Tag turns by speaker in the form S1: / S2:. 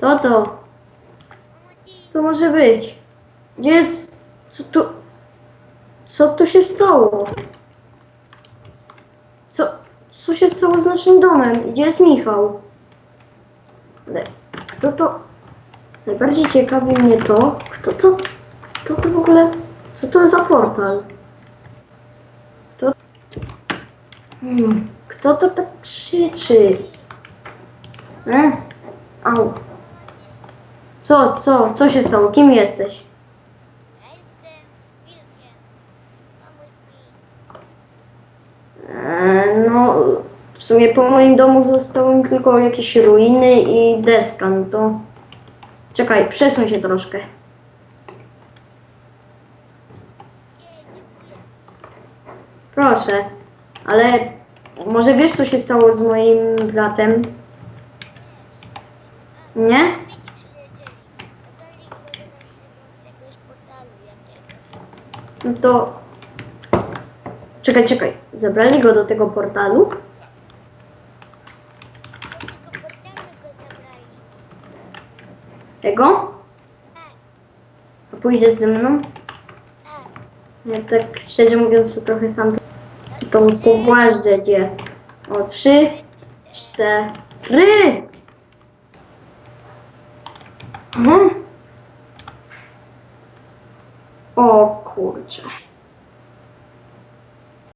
S1: Co to? Co może być? Gdzie jest... Co tu... Co tu się stało? Co... Co się stało z naszym domem? Gdzie jest Michał? Kto to... Najbardziej ciekawi mnie to, kto to... Kto to w ogóle... Co to za portal? Kto... Hmm, kto to tak krzyczy? E? Au. Co, co, co się stało? Kim jesteś?
S2: Ja jestem wilkiem. Pomóż mi.
S1: E, no, w sumie po moim domu zostały mi tylko jakieś ruiny i deska, no to... Czekaj, przesuń się troszkę. Proszę, ale może wiesz, co się stało z moim bratem? Nie? To... Czekaj, czekaj. Zabrali go do tego portalu?
S2: Tego
S1: A pójdziesz ze mną? Ja tak szczerze mówiąc to trochę sam to, to pobłażdżę cię. O, trzy, cztery. Mhm. 그 렇.